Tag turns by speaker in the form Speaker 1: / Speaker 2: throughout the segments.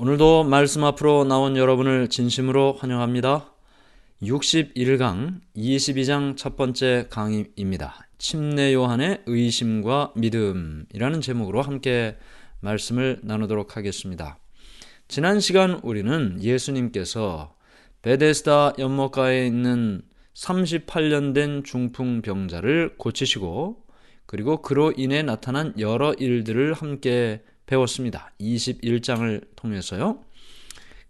Speaker 1: 오늘도 말씀 앞으로 나온 여러분을 진심으로 환영합니다. 61강 22장 첫 번째 강의입니다. 침례 요한의 의심과 믿음이라는 제목으로 함께 말씀을 나누도록 하겠습니다. 지난 시간 우리는 예수님께서 베데스다 연못가에 있는 38년 된 중풍 병자를 고치시고 그리고 그로 인해 나타난 여러 일들을 함께 배웠습니다. 21장을 통해서요.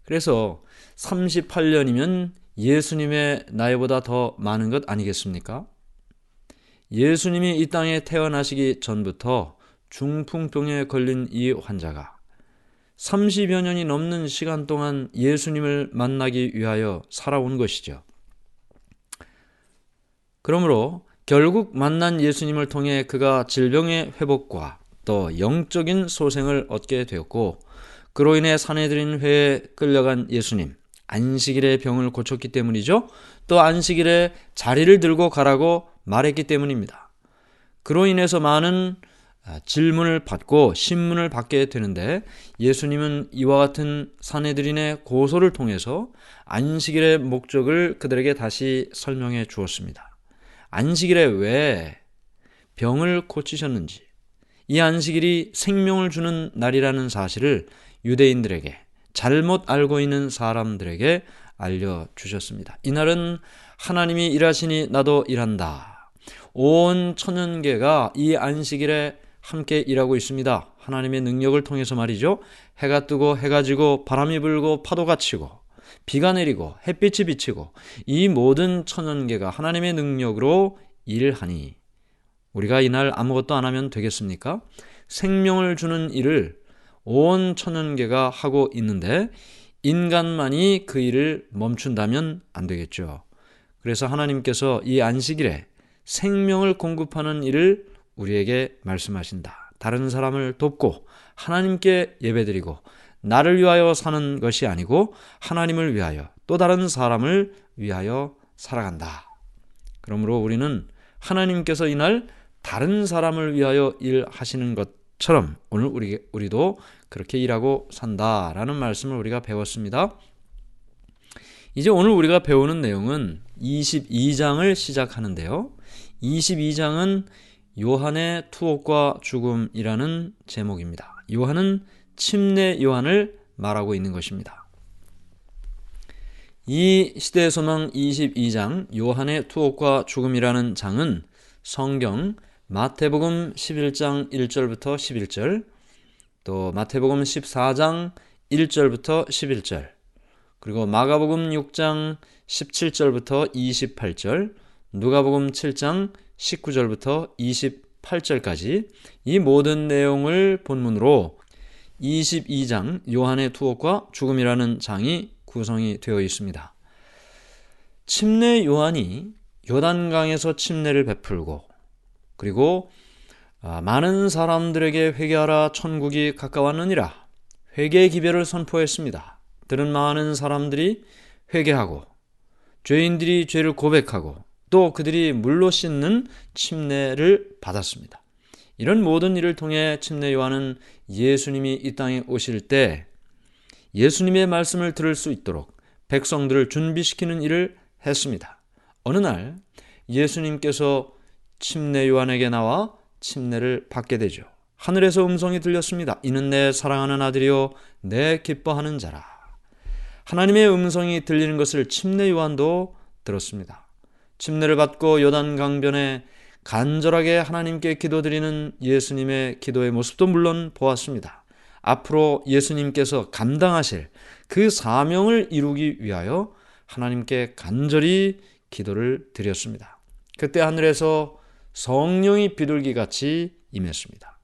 Speaker 1: 그래서 38년이면 예수님의 나이보다 더 많은 것 아니겠습니까? 예수님이 이 땅에 태어나시기 전부터 중풍병에 걸린 이 환자가 30여 년이 넘는 시간 동안 예수님을 만나기 위하여 살아온 것이죠. 그러므로 결국 만난 예수님을 통해 그가 질병의 회복과 또 영적인 소생을 얻게 되었고 그로 인해 사내들인 회에 끌려간 예수님 안식일에 병을 고쳤기 때문이죠. 또 안식일에 자리를 들고 가라고 말했기 때문입니다. 그로 인해서 많은 아, 질문을 받고 신문을 받게 되는데 예수님은 이와 같은 사내들인의 고소를 통해서 안식일의 목적을 그들에게 다시 설명해 주었습니다. 안식일에 왜 병을 고치셨는지, 이 안식일이 생명을 주는 날이라는 사실을 유대인들에게 잘못 알고 있는 사람들에게 알려주셨습니다. 이날은 하나님이 일하시니 나도 일한다. 온 천연계가 이 안식일에 함께 일하고 있습니다. 하나님의 능력을 통해서 말이죠. 해가 뜨고 해가 지고 바람이 불고 파도가 치고 비가 내리고 햇빛이 비치고 이 모든 천연계가 하나님의 능력으로 일하니 우리가 이날 아무것도 안 하면 되겠습니까? 생명을 주는 일을 온 천연계가 하고 있는데 인간만이 그 일을 멈춘다면 안 되겠죠. 그래서 하나님께서 이 안식일에 생명을 공급하는 일을 우리에게 말씀하신다. 다른 사람을 돕고 하나님께 예배드리고 나를 위하여 사는 것이 아니고 하나님을 위하여 또 다른 사람을 위하여 살아간다. 그러므로 우리는 하나님께서 이날 다른 사람을 위하여 일하시는 것처럼 오늘 우리, 우리도 그렇게 일하고 산다라는 말씀을 우리가 배웠습니다. 이제 오늘 우리가 배우는 내용은 22장을 시작하는데요. 22장은 요한의 투옥과 죽음이라는 제목입니다. 요한은 침례 요한을 말하고 있는 것입니다. 이 시대의 소망 22장 요한의 투옥과 죽음이라는 장은 성경 마태복음 11장 1절부터 11절, 또 마태복음 14장 1절부터 11절, 그리고 마가복음 6장 17절부터 28절, 누가복음 7장 19절부터 28절까지 이 모든 내용을 본문으로 22장 요한의 투옥과 죽음이라는 장이 구성이 되어 있습니다. 침례 요한이 요단강에서 침례를 베풀고 그리고 아, 많은 사람들에게 회개하라 천국이 가까웠느니라 회개 기별을 선포했습니다. 들은 많은 사람들이 회개하고 죄인들이 죄를 고백하고 또 그들이 물로 씻는 침례를 받았습니다. 이런 모든 일을 통해 침례 요한은 예수님이 이 땅에 오실 때 예수님의 말씀을 들을 수 있도록 백성들을 준비시키는 일을 했습니다. 어느 날 예수님께서 침례 요한에게 나와 침례를 받게 되죠. 하늘에서 음성이 들렸습니다. 이는 내 사랑하는 아들이요 내 기뻐하는 자라. 하나님의 음성이 들리는 것을 침례 요한도 들었습니다. 침례를 받고 요단 강변에 간절하게 하나님께 기도드리는 예수님의 기도의 모습도 물론 보았습니다. 앞으로 예수님께서 감당하실 그 사명을 이루기 위하여 하나님께 간절히 기도를 드렸습니다. 그때 하늘에서 성령이 비둘기 같이 임했습니다.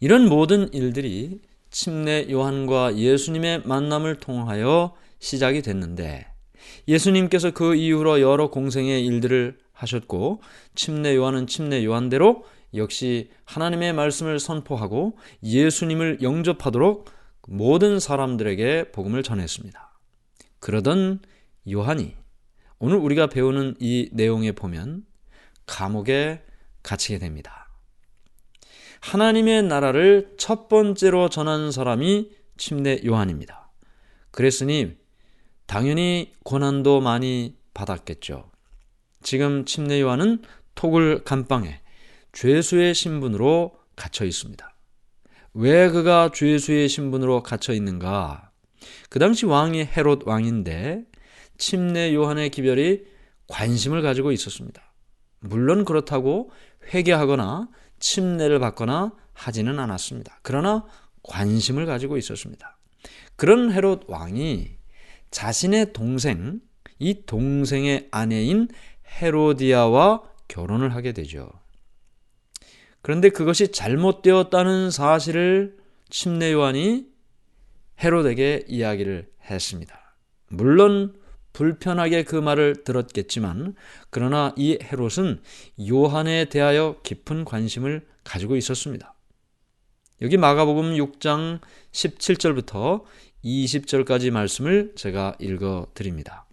Speaker 1: 이런 모든 일들이 침례 요한과 예수님의 만남을 통하여 시작이 됐는데 예수님께서 그 이후로 여러 공생의 일들을 하셨고 침례 요한은 침례 요한대로 역시 하나님의 말씀을 선포하고 예수님을 영접하도록 모든 사람들에게 복음을 전했습니다. 그러던 요한이 오늘 우리가 배우는 이 내용에 보면 감옥에 갇히게 됩니다. 하나님의 나라를 첫 번째로 전한 사람이 침례 요한입니다. 그랬으니 당연히 고난도 많이 받았겠죠. 지금 침례 요한은 토굴 감방에 죄수의 신분으로 갇혀 있습니다. 왜 그가 죄수의 신분으로 갇혀 있는가? 그 당시 왕이 헤롯 왕인데 침례 요한의 기별이 관심을 가지고 있었습니다. 물론 그렇다고 회개하거나 침례를 받거나 하지는 않았습니다. 그러나 관심을 가지고 있었습니다. 그런 헤롯 왕이 자신의 동생, 이 동생의 아내인 헤로디아와 결혼을 하게 되죠. 그런데 그것이 잘못되었다는 사실을 침례 요한이 헤롯에게 이야기를 했습니다. 물론 불편하게 그 말을 들었겠지만 그러나 이 헤롯은 요한에 대하여 깊은 관심을 가지고 있었습니다. 여기 마가복음 6장 17절부터 20절까지 말씀을 제가 읽어 드립니다.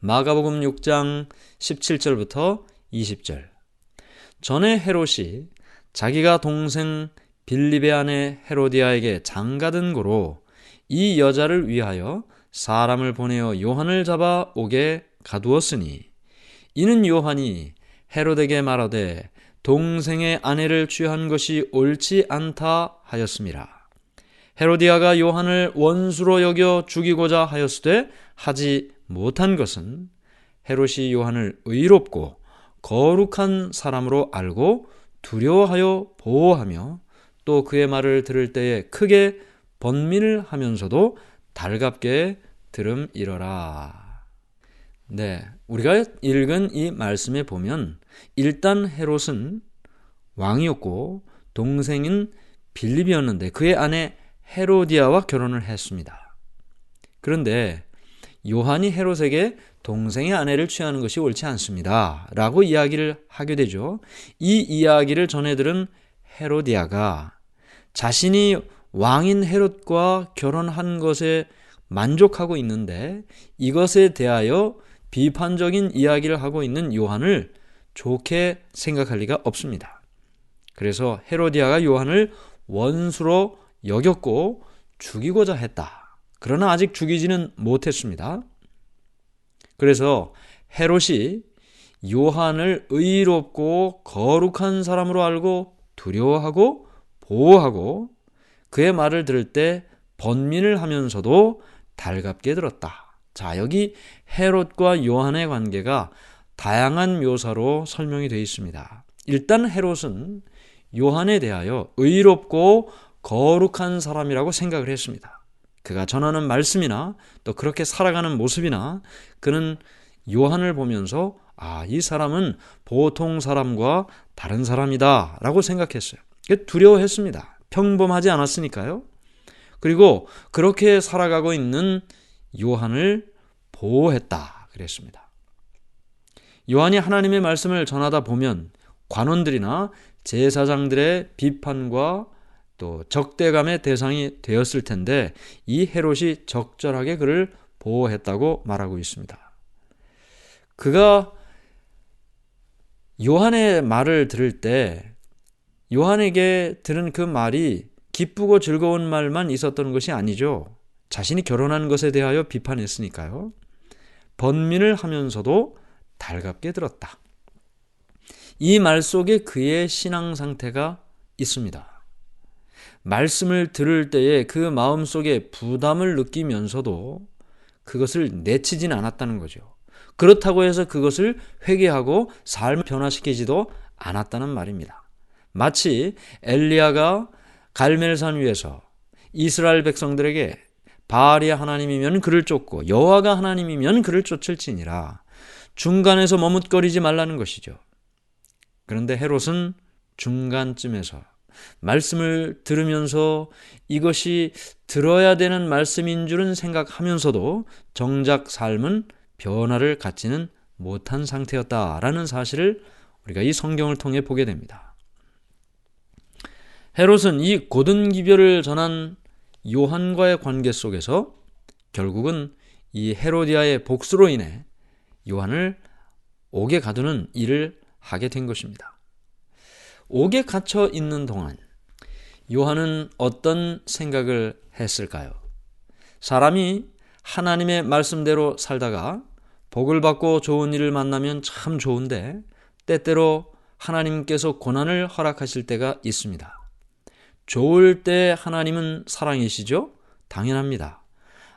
Speaker 1: 마가복음 6장 17절부터 20절. 전에 헤롯이 자기가 동생 빌립의 아내 헤로디아에게 장가든 고로 이 여자를 위하여 사람을 보내어 요한을 잡아 오게 가두었으니 이는 요한이 헤롯에게 말하되 동생의 아내를 취한 것이 옳지 않다 하였습니다. 헤로디아가 요한을 원수로 여겨 죽이고자 하였으되 하지 못한 것은 헤롯이 요한을 의롭고 거룩한 사람으로 알고 두려워하여 보호하며 또 그의 말을 들을 때에 크게 번민을 하면서도 달갑게 들음이러라. 네, 우리가 읽은 이 말씀에 보면 일단 헤롯은 왕이었고 동생인 빌립이었는데 그의 아내 헤로디아와 결혼을 했습니다. 그런데 요한이 헤롯에게 동생의 아내를 취하는 것이 옳지 않습니다. 라고 이야기를 하게 되죠. 이 이야기를 전해 들은 헤로디아가 자신이 왕인 헤롯과 결혼한 것에 만족하고 있는데 이것에 대하여 비판적인 이야기를 하고 있는 요한을 좋게 생각할 리가 없습니다. 그래서 헤로디아가 요한을 원수로 여겼고 죽이고자 했다. 그러나 아직 죽이지는 못했습니다. 그래서 헤롯이 요한을 의롭고 거룩한 사람으로 알고 두려워하고 보호하고 그의 말을 들을 때 번민을 하면서도 달갑게 들었다. 자, 여기 헤롯과 요한의 관계가 다양한 묘사로 설명이 되어 있습니다. 일단 헤롯은 요한에 대하여 의롭고 거룩한 사람이라고 생각을 했습니다. 그가 전하는 말씀이나 또 그렇게 살아가는 모습이나 그는 요한을 보면서 아, 이 사람은 보통 사람과 다른 사람이다 라고 생각했어요. 두려워했습니다. 평범하지 않았으니까요. 그리고 그렇게 살아가고 있는 요한을 보호했다 그랬습니다. 요한이 하나님의 말씀을 전하다 보면 관원들이나 제사장들의 비판과 또 적대감의 대상이 되었을 텐데 이 헤롯이 적절하게 그를 보호했다고 말하고 있습니다. 그가 요한의 말을 들을 때 요한에게 들은 그 말이 기쁘고 즐거운 말만 있었던 것이 아니죠. 자신이 결혼한 것에 대하여 비판했으니까요. 번민을 하면서도 달갑게 들었다. 이 말 속에 그의 신앙 상태가 있습니다. 말씀을 들을 때에 그 마음 속에 부담을 느끼면서도 그것을 내치진 않았다는 거죠. 그렇다고 해서 그것을 회개하고 삶을 변화시키지도 않았다는 말입니다. 마치 엘리야가 갈멜산 위에서 이스라엘 백성들에게 바알이 하나님이면 그를 쫓고 여호와가 하나님이면 그를 쫓을지니라 중간에서 머뭇거리지 말라는 것이죠. 그런데 헤롯은 중간쯤에서 말씀을 들으면서 이것이 들어야 되는 말씀인 줄은 생각하면서도 정작 삶은 변화를 갖지는 못한 상태였다라는 사실을 우리가 이 성경을 통해 보게 됩니다. 헤롯은 이 고든 기별을 전한 요한과의 관계 속에서 결국은 이 헤로디아의 복수로 인해 요한을 옥에 가두는 일을 하게 된 것입니다. 옥에 갇혀 있는 동안 요한은 어떤 생각을 했을까요? 사람이 하나님의 말씀대로 살다가 복을 받고 좋은 일을 만나면 참 좋은데 때때로 하나님께서 고난을 허락하실 때가 있습니다. 좋을 때 하나님은 사랑이시죠? 당연합니다.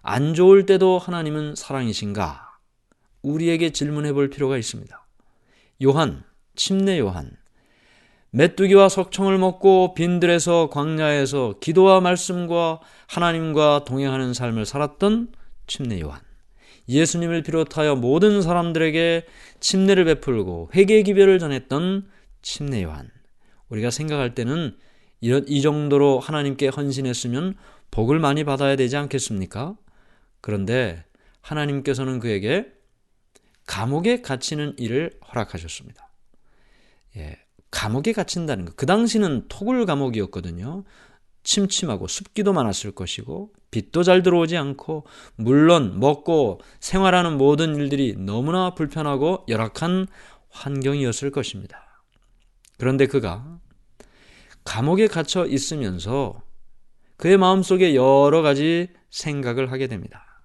Speaker 1: 안 좋을 때도 하나님은 사랑이신가? 우리에게 질문해 볼 필요가 있습니다. 요한, 침례 요한, 메뚜기와 석청을 먹고 빈들에서 광야에서 기도와 말씀과 하나님과 동행하는 삶을 살았던 침례 요한. 예수님을 비롯하여 모든 사람들에게 침례를 베풀고 회개 기별을 전했던 침례 요한. 우리가 생각할 때는 이런 이 정도로 하나님께 헌신했으면 복을 많이 받아야 되지 않겠습니까? 그런데 하나님께서는 그에게 감옥에 갇히는 일을 허락하셨습니다. 예, 감옥에 갇힌다는 것. 그 당시는 토굴 감옥이었거든요. 침침하고 습기도 많았을 것이고 빛도 잘 들어오지 않고 물론 먹고 생활하는 모든 일들이 너무나 불편하고 열악한 환경이었을 것입니다. 그런데 그가 감옥에 갇혀 있으면서 그의 마음속에 여러 가지 생각을 하게 됩니다.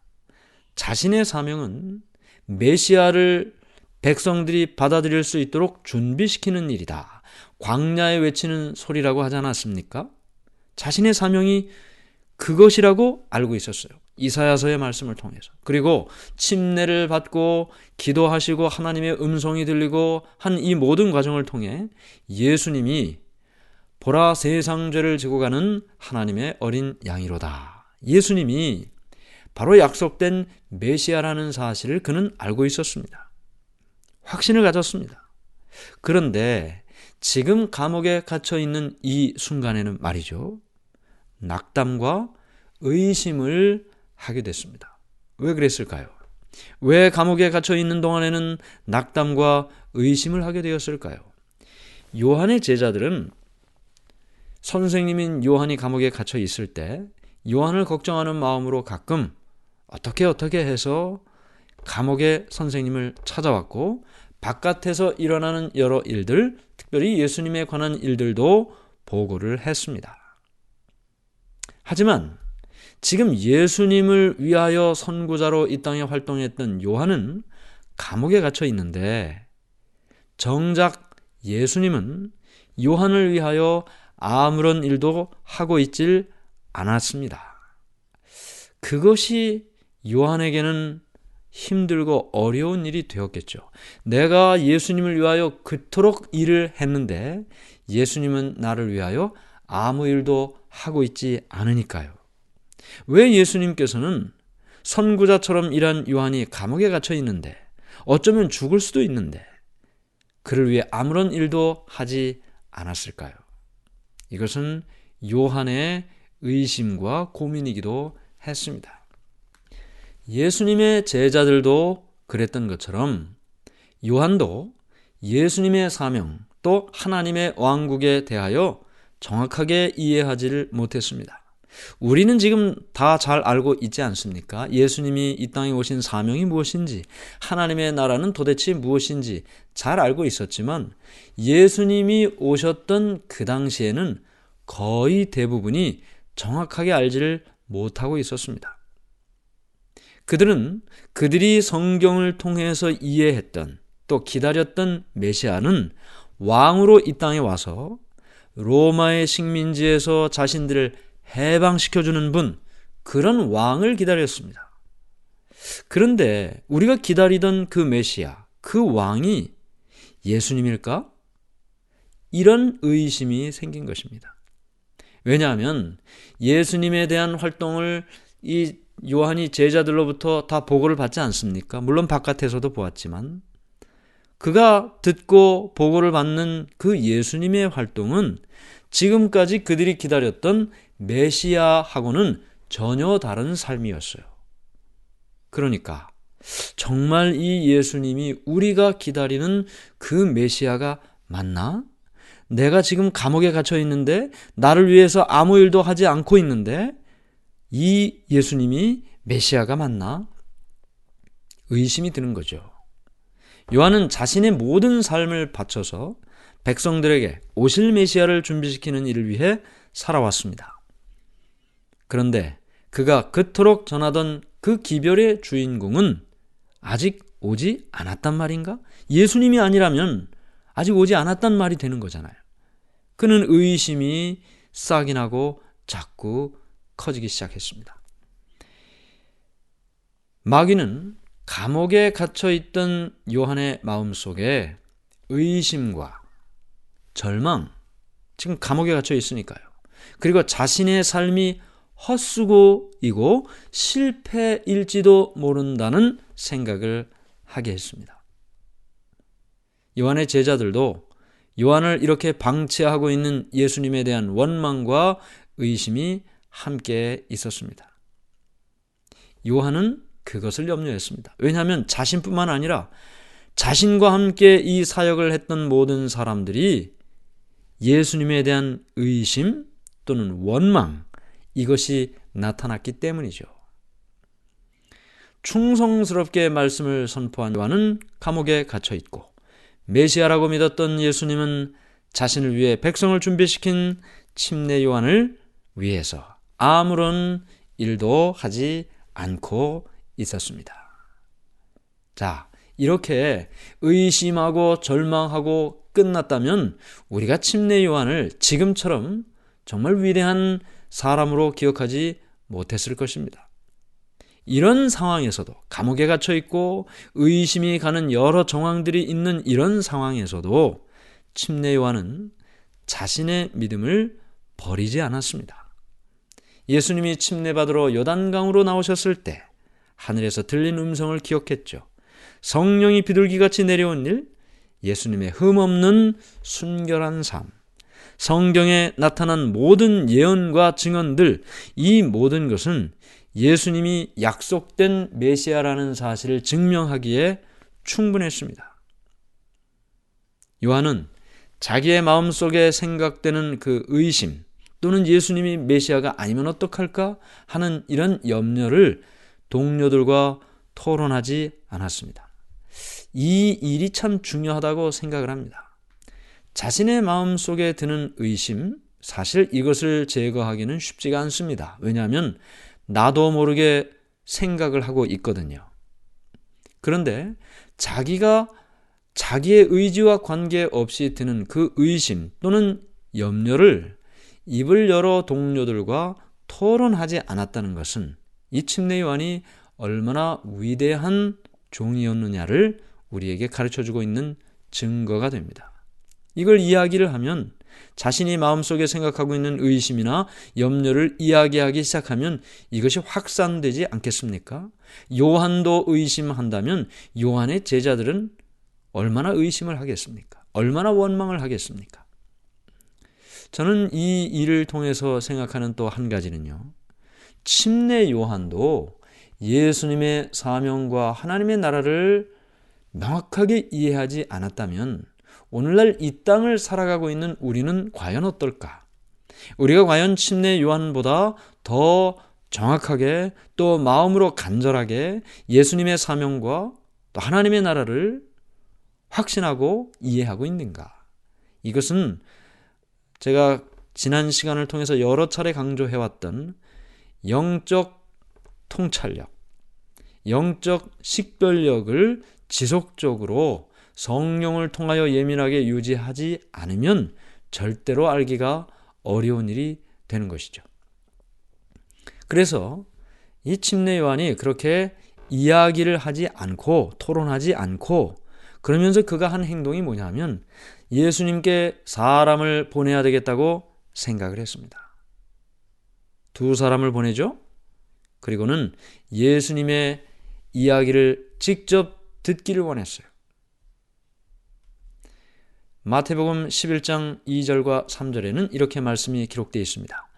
Speaker 1: 자신의 사명은 메시아를 백성들이 받아들일 수 있도록 준비시키는 일이다. 광야에 외치는 소리라고 하지 않았습니까? 자신의 사명이 그것이라고 알고 있었어요. 이사야서의 말씀을 통해서. 그리고 침례를 받고 기도하시고 하나님의 음성이 들리고 한 이 모든 과정을 통해 예수님이 보라 세상 죄를 지고 가는 하나님의 어린 양이로다. 예수님이 바로 약속된 메시아라는 사실을 그는 알고 있었습니다. 확신을 가졌습니다. 그런데 지금 감옥에 갇혀 있는 이 순간에는 말이죠. 낙담과 의심을 하게 됐습니다. 왜 그랬을까요? 왜 감옥에 갇혀 있는 동안에는 낙담과 의심을 하게 되었을까요? 요한의 제자들은 선생님인 요한이 감옥에 갇혀 있을 때 요한을 걱정하는 마음으로 가끔 어떻게 어떻게 해서 감옥의 선생님을 찾아왔고 바깥에서 일어나는 여러 일들, 특별히 예수님에 관한 일들도 보고를 했습니다. 하지만 지금 예수님을 위하여 선구자로 이 땅에 활동했던 요한은 감옥에 갇혀 있는데 정작 예수님은 요한을 위하여 아무런 일도 하고 있질 않았습니다. 그것이 요한에게는 힘들고 어려운 일이 되었겠죠. 내가 예수님을 위하여 그토록 일을 했는데 예수님은 나를 위하여 아무 일도 하고 있지 않으니까요. 왜 예수님께서는 선구자처럼 일한 요한이 감옥에 갇혀 있는데 어쩌면 죽을 수도 있는데 그를 위해 아무런 일도 하지 않았을까요? 이것은 요한의 의심과 고민이기도 했습니다. 예수님의 제자들도 그랬던 것처럼 요한도 예수님의 사명 또 하나님의 왕국에 대하여 정확하게 이해하지를 못했습니다. 우리는 지금 다 잘 알고 있지 않습니까? 예수님이 이 땅에 오신 사명이 무엇인지, 하나님의 나라는 도대체 무엇인지 잘 알고 있었지만 예수님이 오셨던 그 당시에는 거의 대부분이 정확하게 알지를 못하고 있었습니다. 그들은 그들이 성경을 통해서 이해했던 또 기다렸던 메시아는 왕으로 이 땅에 와서 로마의 식민지에서 자신들을 해방시켜주는 분, 그런 왕을 기다렸습니다. 그런데 우리가 기다리던 그 메시아, 그 왕이 예수님일까? 이런 의심이 생긴 것입니다. 왜냐하면 예수님에 대한 활동을 이 요한이 제자들로부터 다 보고를 받지 않습니까? 물론 바깥에서도 보았지만 그가 듣고 보고를 받는 그 예수님의 활동은 지금까지 그들이 기다렸던 메시아하고는 전혀 다른 삶이었어요. 그러니까 정말 이 예수님이 우리가 기다리는 그 메시아가 맞나? 내가 지금 감옥에 갇혀 있는데 나를 위해서 아무 일도 하지 않고 있는데 이 예수님이 메시아가 맞나? 의심이 드는 거죠. 요한은 자신의 모든 삶을 바쳐서 백성들에게 오실 메시아를 준비시키는 일을 위해 살아왔습니다. 그런데 그가 그토록 전하던 그 기별의 주인공은 아직 오지 않았단 말인가? 예수님이 아니라면 아직 오지 않았단 말이 되는 거잖아요. 그는 의심이 싹이 나고 자꾸 커지기 시작했습니다. 마귀는 감옥에 갇혀 있던 요한의 마음 속에 의심과 절망, 지금 감옥에 갇혀 있으니까요. 그리고 자신의 삶이 헛수고이고 실패일지도 모른다는 생각을 하게 했습니다. 요한의 제자들도 요한을 이렇게 방치하고 있는 예수님에 대한 원망과 의심이 함께 있었습니다. 요한은 그것을 염려했습니다. 왜냐하면 자신뿐만 아니라 자신과 함께 이 사역을 했던 모든 사람들이 예수님에 대한 의심 또는 원망 이것이 나타났기 때문이죠. 충성스럽게 말씀을 선포한 요한은 감옥에 갇혀 있고 메시아라고 믿었던 예수님은 자신을 위해 백성을 준비시킨 침례 요한을 위해서 아무런 일도 하지 않고 있었습니다. 자, 이렇게 의심하고 절망하고 끝났다면 우리가 침례 요한을 지금처럼 정말 위대한 사람으로 기억하지 못했을 것입니다. 이런 상황에서도 감옥에 갇혀 있고 의심이 가는 여러 정황들이 있는 이런 상황에서도 침례 요한은 자신의 믿음을 버리지 않았습니다. 예수님이 침례받으러 요단강으로 나오셨을 때 하늘에서 들린 음성을 기억했죠. 성령이 비둘기같이 내려온 일, 예수님의 흠없는 순결한 삶, 성경에 나타난 모든 예언과 증언들, 이 모든 것은 예수님이 약속된 메시아라는 사실을 증명하기에 충분했습니다. 요한은 자기의 마음속에 생각되는 그 의심 또는 예수님이 메시아가 아니면 어떡할까 하는 이런 염려를 동료들과 토론하지 않았습니다. 이 일이 참 중요하다고 생각을 합니다. 자신의 마음 속에 드는 의심, 사실 이것을 제거하기는 쉽지가 않습니다. 왜냐하면 나도 모르게 생각을 하고 있거든요. 그런데 자기가 자기의 의지와 관계없이 드는 그 의심 또는 염려를 입을 열어 동료들과 토론하지 않았다는 것은 이 침례 요한이 얼마나 위대한 종이었느냐를 우리에게 가르쳐 주고 있는 증거가 됩니다. 이걸 이야기를 하면 자신이 마음속에 생각하고 있는 의심이나 염려를 이야기하기 시작하면 이것이 확산되지 않겠습니까? 요한도 의심한다면 요한의 제자들은 얼마나 의심을 하겠습니까? 얼마나 원망을 하겠습니까? 저는 이 일을 통해서 생각하는 또 한 가지는요. 침례 요한도 예수님의 사명과 하나님의 나라를 명확하게 이해하지 않았다면 오늘날 이 땅을 살아가고 있는 우리는 과연 어떨까? 우리가 과연 침례 요한보다 더 정확하게 또 마음으로 간절하게 예수님의 사명과 또 하나님의 나라를 확신하고 이해하고 있는가? 이것은 제가 지난 시간을 통해서 여러 차례 강조해왔던 영적 통찰력, 영적 식별력을 지속적으로 성령을 통하여 예민하게 유지하지 않으면 절대로 알기가 어려운 일이 되는 것이죠. 그래서 이 침례 요한이 그렇게 이야기를 하지 않고 토론하지 않고 그러면서 그가 한 행동이 뭐냐면 예수님께 사람을 보내야 되겠다고 생각을 했습니다. 두 사람을 보내죠. 그리고는 예수님의 이야기를 직접 듣기를 원했어요. 마태복음 11장 2절과 3절에는 이렇게 말씀이 기록되어 있습니다.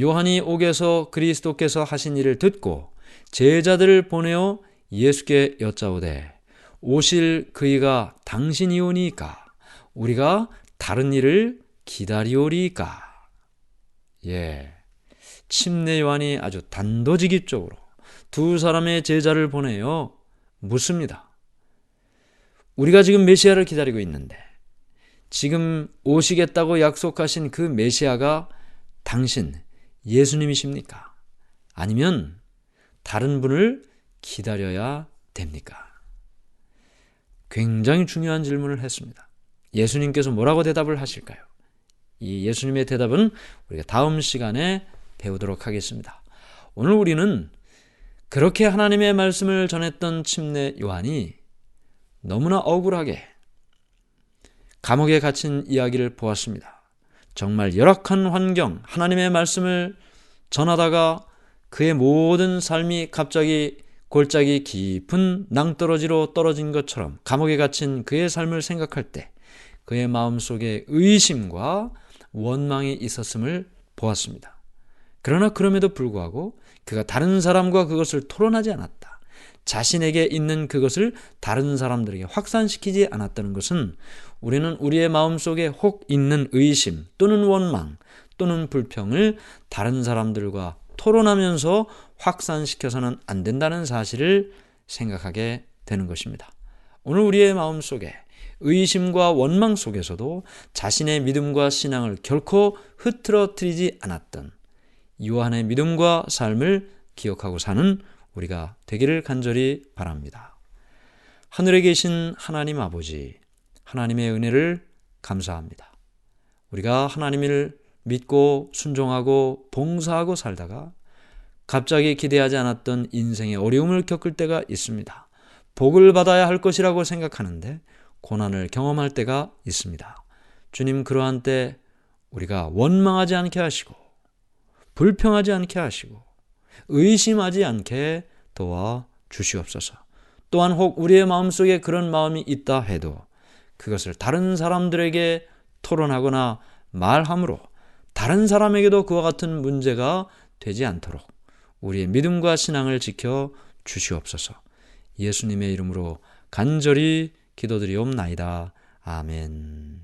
Speaker 1: 요한이 옥에서 그리스도께서 하신 일을 듣고 제자들을 보내어 예수께 여짜오되 오실 그이가 당신이오니까 우리가 다른 일을 기다리오리까 예 침례 요한이 아주 단도직입적으로 두 사람의 제자를 보내어 묻습니다. 우리가 지금 메시아를 기다리고 있는데 지금 오시겠다고 약속하신 그 메시아가 당신 예수님이십니까? 아니면 다른 분을 기다려야 됩니까? 굉장히 중요한 질문을 했습니다. 예수님께서 뭐라고 대답을 하실까요? 이 예수님의 대답은 우리가 다음 시간에 배우도록 하겠습니다. 오늘 우리는 그렇게 하나님의 말씀을 전했던 침례 요한이 너무나 억울하게 감옥에 갇힌 이야기를 보았습니다. 정말 열악한 환경, 하나님의 말씀을 전하다가 그의 모든 삶이 갑자기 골짜기 깊은 낭떠러지로 떨어진 것처럼 감옥에 갇힌 그의 삶을 생각할 때 그의 마음 속에 의심과 원망이 있었음을 보았습니다. 그러나 그럼에도 불구하고 그가 다른 사람과 그것을 토론하지 않았다. 자신에게 있는 그것을 다른 사람들에게 확산시키지 않았다는 것은 우리는 우리의 마음 속에 혹 있는 의심 또는 원망 또는 불평을 다른 사람들과 토론하면서 확산시켜서는 안 된다는 사실을 생각하게 되는 것입니다. 오늘 우리의 마음 속에 의심과 원망 속에서도 자신의 믿음과 신앙을 결코 흐트러뜨리지 않았던 요한의 믿음과 삶을 기억하고 사는 우리가 되기를 간절히 바랍니다. 하늘에 계신 하나님 아버지, 하나님의 은혜를 감사합니다. 우리가 하나님을 믿고 순종하고 봉사하고 살다가 갑자기 기대하지 않았던 인생의 어려움을 겪을 때가 있습니다. 복을 받아야 할 것이라고 생각하는데 고난을 경험할 때가 있습니다. 주님 그러한 때 우리가 원망하지 않게 하시고 불평하지 않게 하시고 의심하지 않게 도와 주시옵소서. 또한 혹 우리의 마음속에 그런 마음이 있다 해도 그것을 다른 사람들에게 토론하거나 말함으로 다른 사람에게도 그와 같은 문제가 되지 않도록 우리의 믿음과 신앙을 지켜 주시옵소서. 예수님의 이름으로 간절히 기도드리옵나이다. 아멘.